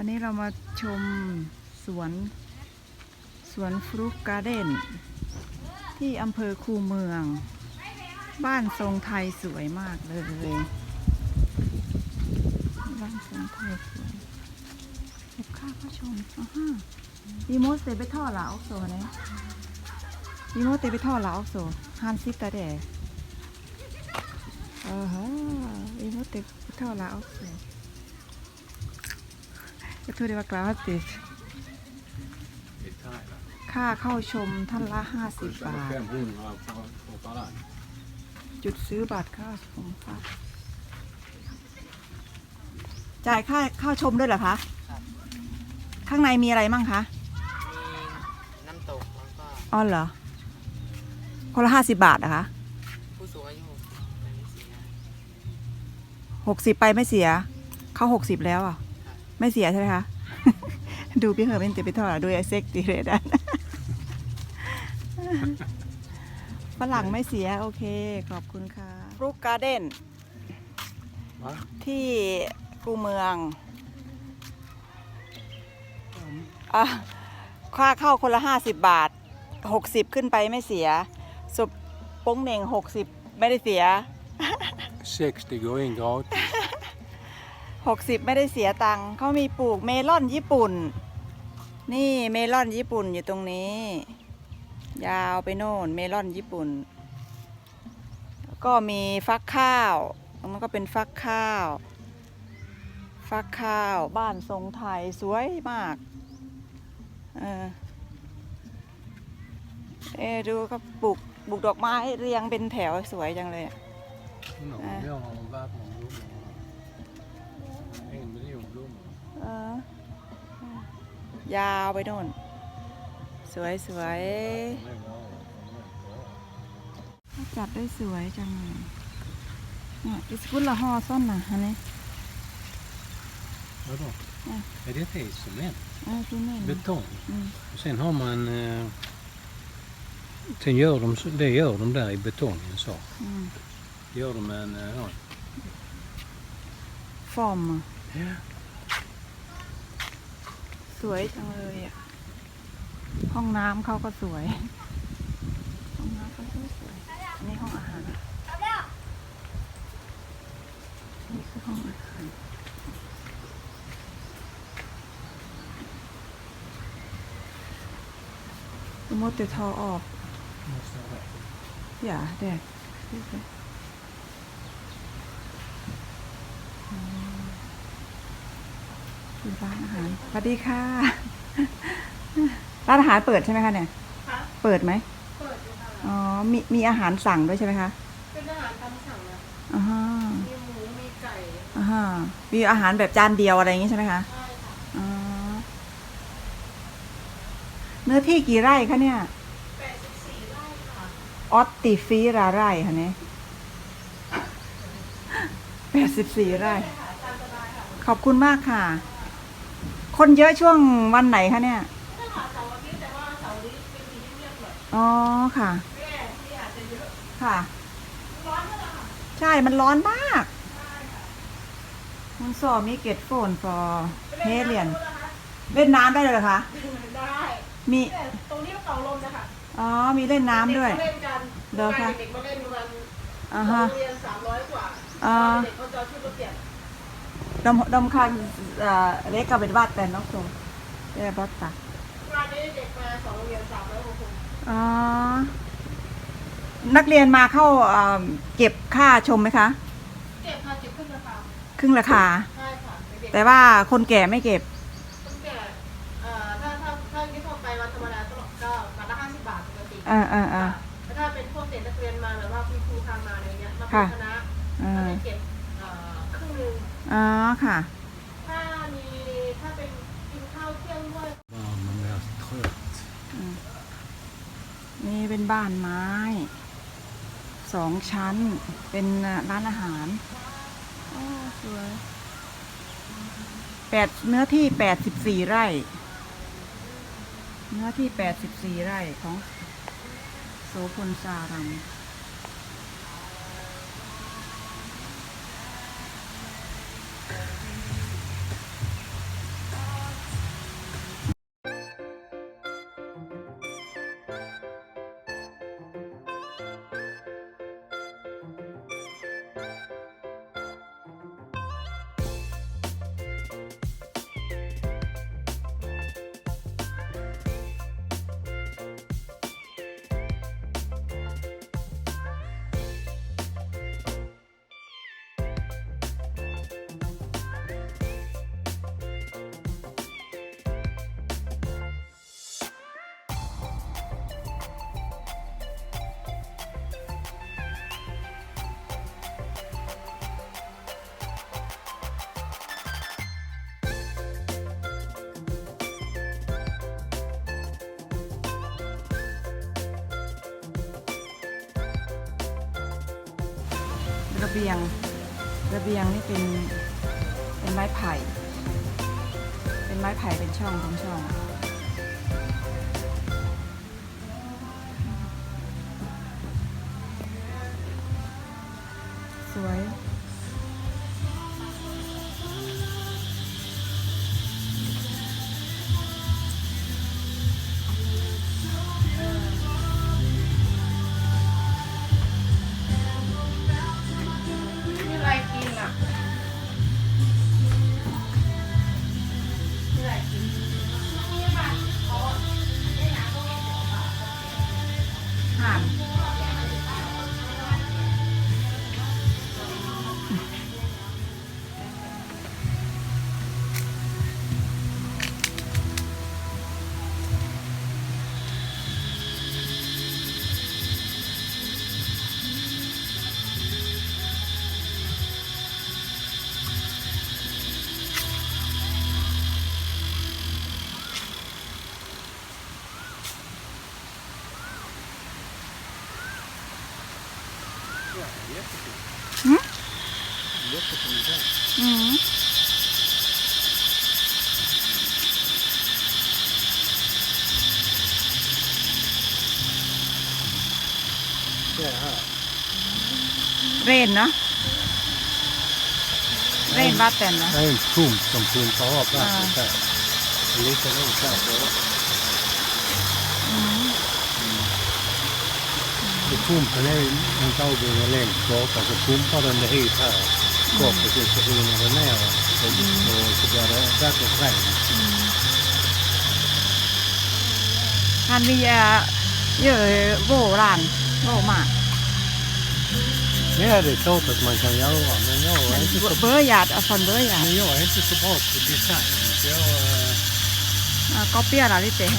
วันนี้เรามาชมสวนสวนฟรุกการ์เด้นที่อำเภอคูเมือง บ้านทรงไทยสวยมากเลย บ้านทรงไทยสวยเก็บค่าเข้ชมอ่าฮะดีโมสเตไปท่อหลาออกโซเนี่ยดีโมสเตไปท่อหลาออกโซฮันซิตาเดอ่าฮะดีโมสเตไปท่อหลาออกโซ ก็ถือได้ว่ากลาวติดค่าเข้าชมท่านละ50บาท500 på, på Thailand. จุดซื้อบัตรเข้าชมค่ะจ่ายค่าเข้าชมด้วยเหรอคะ ข้างในมีอะไรมั่งคะ น้ำตกแล้วก็อ๋อเหรอ คนละห้าสิบบาทนะคะ ผู้สูงอายุเป็นนิสิตนะหกสิบไปไม่เสีย เขาหกสิบแล้วอะ ไม่เสียใช่ไหมคะ ดูพี่เหอเป็นเตไปทอดดูไอเซ็กตีเรดันฝรั่งไม่เสีย โอเค ขอบคุณค่ะรูปการ์เด้นที่กูเมืองอค่าเข้าคนละห้าสิบบาทหกสิบขึ้นไปไม่เสีย สุปป้งเหน่งหกสิบไม่ได้เสีย 60 going out 60 ไม่ได้เสียตังค์เขามีปลูกเมลอนญี่ปุ่น นี่เมลอนญี่ปุ่นอยู่ตรงนี้ ยาวไปโน่นเมลอนญี่ปุ่น ก็มีฟักข้าวมันก็เป็นฟักข้าว ฟักข้าวบ้านทรงไทยสวยมาก เออเอดูก็ปลูกปลูกดอกไม้เรียงเป็นแถวสวยจังเลยอ่ออ ยาวไปโน่น สวยสวย De är bra. De är bra. จัดได้สวยจังเลยเนี่ยดิสกุลละห่อซ่อนนะฮะเนี่ย Vadå? Ja. Är det till cement? เออคือแม่น Betong? อืม Och sen har man... Eh, sen gör de, så- det gör de där i betongen så. อืม Gör de en... Eh, ja. ฟอร์มอะ สวยจังเลยอะ ห้องน้ำเขาก็สวย ห้องน้ำเขาสวยสวยนนี้ห้องอาหาร นี่คือห้องอาหารสมมติจะทอออก Måste ha det. Ja, det. det. คือร้านอาหารสวัสดีค่ะ ร้านอาหารเปิดใช่ไหมคะเนี่ยเปิดไหมเปิดอยู่ค่ะอ๋อ มีมีอาหารสั่งด้วยใช่ไหมคะเป็นอาหารตามสั่งนะอ่าฮะมีหมูมีไก่อ่าฮะมีอาหารแบบจานเดียวอะไรอย่างงี้ใช่ไหมคะใช่ค่ะอ๋อเนื้อที่กี่ไร่คะเนี่ย84ไร่ค่ะออตติฟีราไร่ค่ะเนี่ยแปดสิบสี่ไร่ขอบคุณมากค่ะ คนเยอะช่วงวันไหนคะเนี่ยถ้าค่ะเสาร์อาทิตย์แต่ว่าเสาร์นี้เป็นสีเงียบๆหน่อยอ๋อค่ะแม่ที่อาจจะเยอะค่ะร้อนเท่าไหร่ค่ะ ใช่ มันร้อนมากมันสอบมีเกตโฟนฟอเฮเลียน เล่นน้ำได้เลยเหรอคะ ได้ มีแต่ตรงนี้ก็เป่าลมนะคะอ๋อ มีเล่นน้ำด้วยเด็กมาเล่นกันเหรอคะเด็กมาเล่นกันอ่าโรฮะงเรียน300กว่าอ่าเด็กเขาจะเอาชุดมาเปลี่ยน ดมดมคันเอ่อเล็กกับเป็นวาดแต่น้องโซเรียบรัตตาวันนี้เด็กมาสองโรงเรียน300กว่าคนอ๋อนักเรียนมาเข้าเอ่อเก็บค่าชมไหมคะ เก็บค่ะเก็บขึ้นราคาครึ่งราคา ใช่ค่ะเด็กๆแต่ว่าคนแก่ไม่เก็บ ตั้งแต่เอ่อถ้าถ้าถ้าที่ทั่วไปวันธรรมดาก็ก็วันละห้าสิบบาทปกติอ่าอ่าอ่า แต่ถ้าเป็นพวกเด็กนักเรียนมาหรือว่าคุณครูพามาอะไรเงี้ยมาเป็ค่ะนคณะอ่าก็จะเก็บเอ่อครึ่งหนึง อ๋อค่ะ ถ้ามีถ้าเป็นกินข้าวเที่ยงด้วย Ja, man blir trött. นี่เป็นบ้านไม้สองชั้น เป็นร้านอาหารโอ้สวยแปดเนื้อที่แปดสิบสี่ไร่ เนื้อที่แปดสิบสี่ไร่ของโสพลสารัง ระเบียง ระเบียงนี่เป็นเป็นไม้ไผ่ เป็นไม้ไผ่เป็นช่องของช่อง สวย อืม Det här. เรนเนาะเรนวัดแต่นเนาะ Det är en pump som pumpar av Ja. vattnet här. Det är likadant här. bredvid. Och pumpen är ju inte avgången längst bak så pumpar den det hit här. Bak och sen så rinner det ner och, och så blir det vattnet rent. ฮันมีอะเยอะโบราณโบมาก Det är det klart att man kan göra men jag är inte så, เบอร์หยาดอะฟอนเบอร์หยาด men jag är inte så bra på design. Så jag, eh, อะก็เปียร์ลิเตแฮ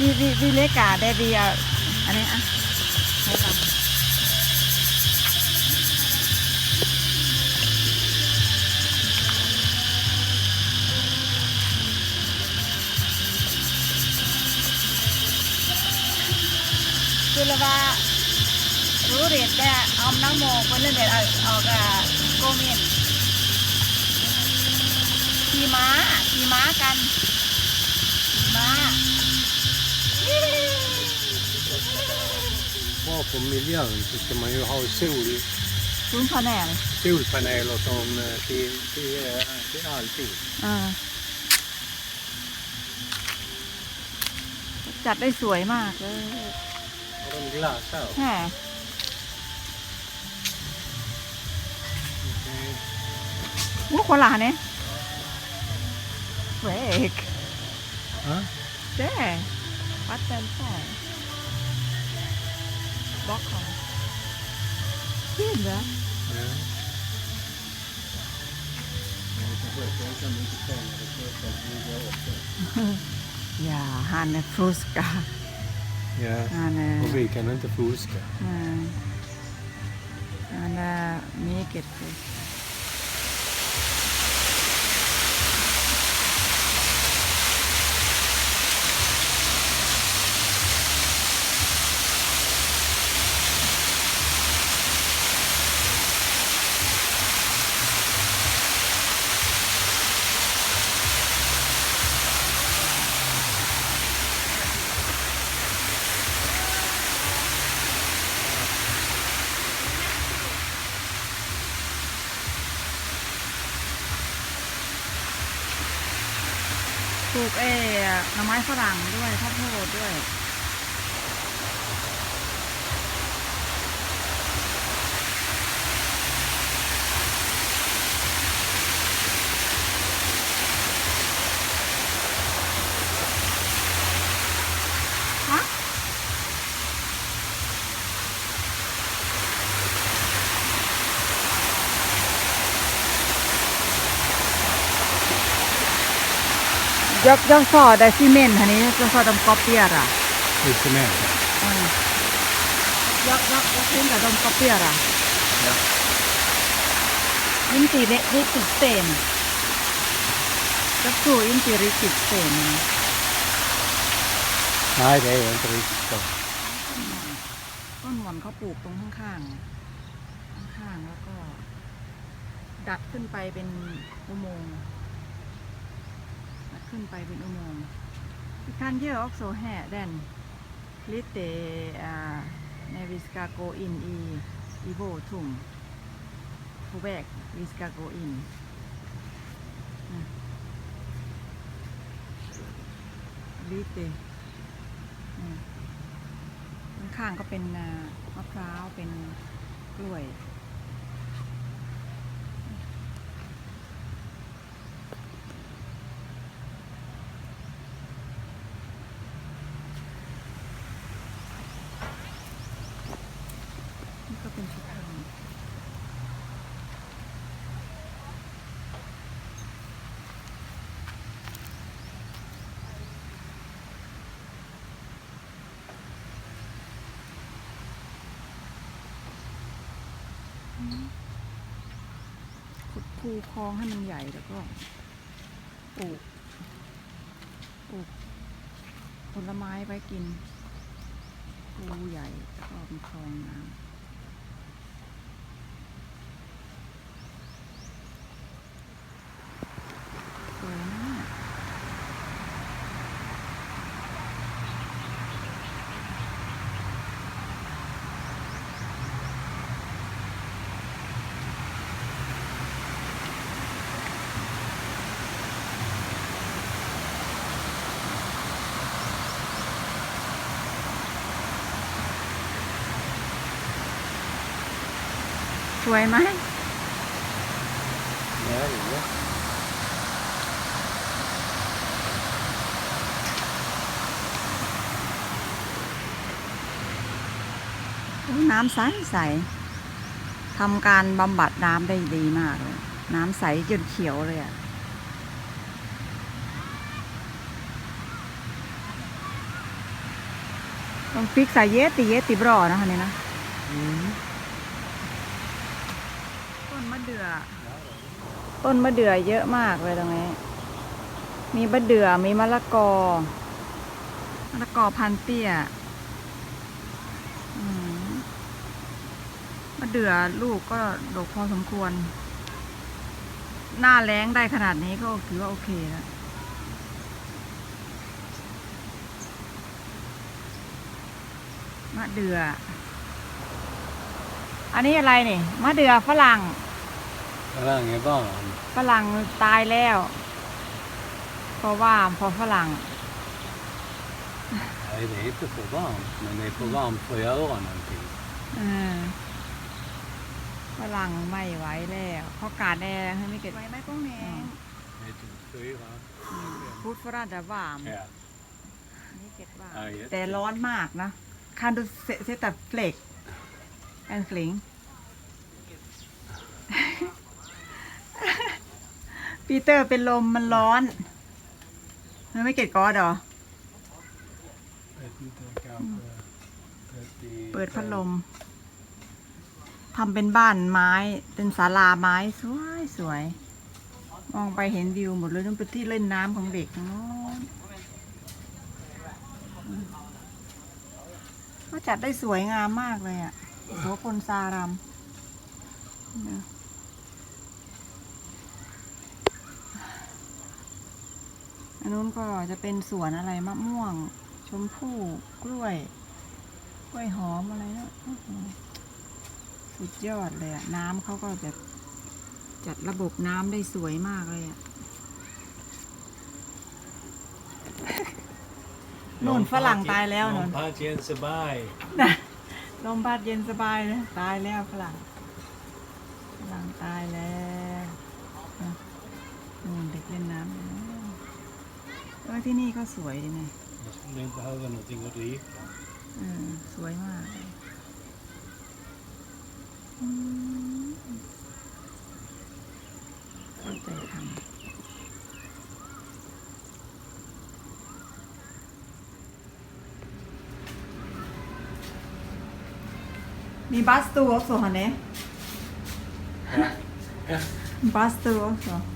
วีวีวีเลกาได้วีอะ อันนี้อะให้ลำคือละว่ารู้เรียนแต่เอาน้ำโมงคนเล่นเด็ดเอาเอากะโกเมนขี่ม้าขี่ม้ากันขี่ม้า på miljön så ska man ju ha sol, ซุ้นพอแน่เลย solpaneler som eh, till, till, eh, till allting. อ่าจัดได้สวยมากเลย Har de glass här? แหม Okej. อู้คนละเนี่ยเวก Ja. เจ้วัดเต็นใช่บล็อกของ bak honom. Ser du? Ja. Ja, han är fuskar. Ja, han är... och vi kan inte fuska. Nej. Han är mycket fusk. หน่อไม้ฝรั่งด้วยข้าวโพดด้วย Jag, jag sa det cement här nere, jag sa de kopierar. Det är cement. Mm. Jag, jag, jag tänkte att de kopierar. Ja. Inte ri- riktigt sten. Jag tror inte riktigt sten. Nej, det är inte riktigt så. ต้นหมอนเขาปลูกตรงข้างๆข้างแล้วก็ ดัดขึ้นไปเป็นอุโมงค์ดัด ขึ้นไปเป็นอุโมงค์อีกคันที่ออกโซแฮแดนลิเตเนวิสกาโกอินอีอีโบทุ่งคูแบกวิสกาโกอินลิเตข้างก็เป็นมะพร้าวเป็นกล้วย นี่ก็เป็นชุดไทยอืม ขุดคูคลองให้มันใหญ่แล้วก็ปลูกปลูกผลไม้ไว้กินคูใหญ่แล้วก็เป็นคลองน้ำ สวยไหม Ja, ja. อุ๊ยน้ำใสใสทำการบำบัดน้ำได้ดีมากเลย น้ำใสจนเขียวเลยอะต้องฟิกใส่เยติเยติบรอนะคะเนี่ยนะ Mm. ต้นมะ เดือต้นมะเดื่อเยอะมากเลยตรงนี้ มีมะเดื่อมีมะละกอ มะละกอพันเตี้ยมะเดื่อลูกก็ดกพอสมควร หน้าแรงได้ขนาดนี้ก็ถือว่าโอเคแล้วมะเดื่อ อันนี้อะไรนี่ มะเดื่อฝรั่ง Rang är barn. ฝรั่งตายแล้ว เพราะว่าพอฝรั่ง Nej, det är inte för varmt, men det är för varmt för att göra någonting. เออฝรั่งไม่ไหวแล้วเพราะกาดแอร์ให้ไม่เกิดไหวไหมพวกนี้ Det är typ fyra. พูดฝรั่งจะว่าม Ja. นี่เก็ดว่า Ja, jätte- แต่ร้อนมากนะคันดูเซเซตัดเฟลกแอนฟลิง ปีเตอร์เป็นลมมันร้อนมันไม่เก็ดกอดหรอ เปิดพัดลมทำเป็นบ้านไม้ เป็นศาลาไม้สวยสวย มองไปเห็นวิวหมดเลยนั่นเป็นที่เล่นน้ำของเด็กทางโน้นอืมก็จัดได้สวยงามมากเลยอะ่ะโสพลซารามเนี่ย อันนู้นก็จะเป็นสวนอะไรมะม่วง ชมพู่กล้วย กล้วยหอมอะไรนะอื้อหือสุดยอดเลยอะน้ำเขาก็จะจัดระบบน้ำได้สวยมากเลยอะนู่นฝรั่งตายแล้วนู่น Någon patient Sebai. ลมพัดเย็นสบายนะตายแล้วฝรั่งฝรั่งตายแล้วนะนู่นเด็กเล่นน้ำอยู่นะ เออที่นี่ก็สวยดีนะ Ni behöver någonting att dricka. เออสวยมากเลยอืมตั้งใจทำมีบัสตู också ฮะเนี่ยบัสตู också อื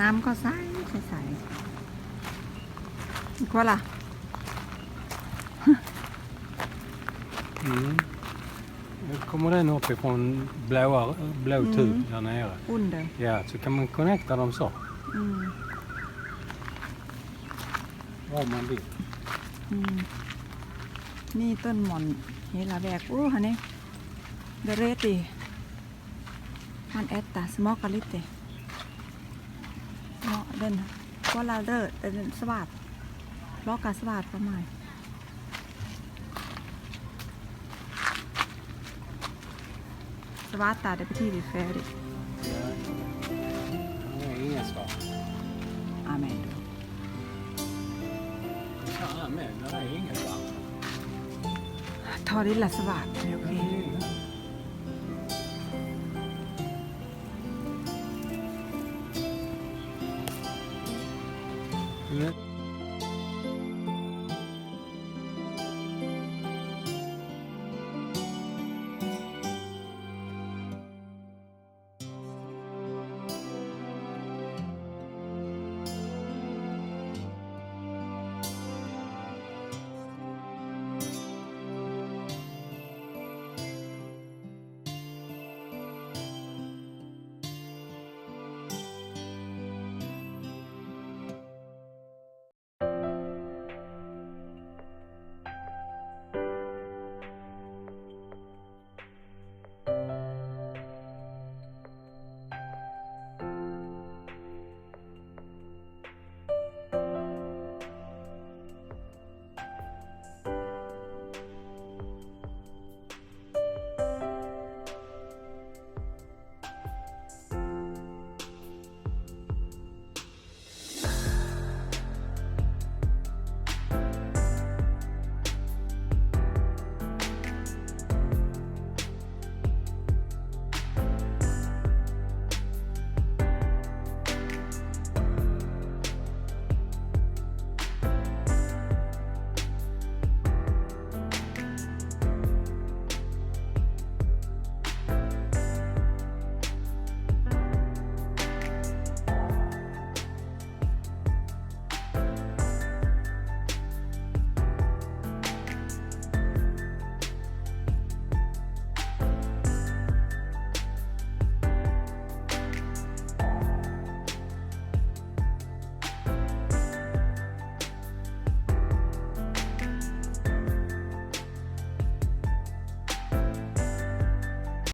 น้ำก็ใสใสใสอีกว่าล่ะ Mm. Nu kommer den uppifrån blåa, blå Mm. tub där nere. อุ่นเด้อ Ja, så kan man connecta dem så. อืม Om man vill. อืมนี่ต้นหม่อนเฮลาแบกอู้ฮันนี่เดเรติมันแอตตาสมอกกะลิตเต เดินก็ลาเดอร์เดินสวัสดล้อกกาสวัสดประมาณสวัสดตาเดไปที่ดีแฟริ Ja. Det är inga svar. อาเมน Ja, men det är inga svar.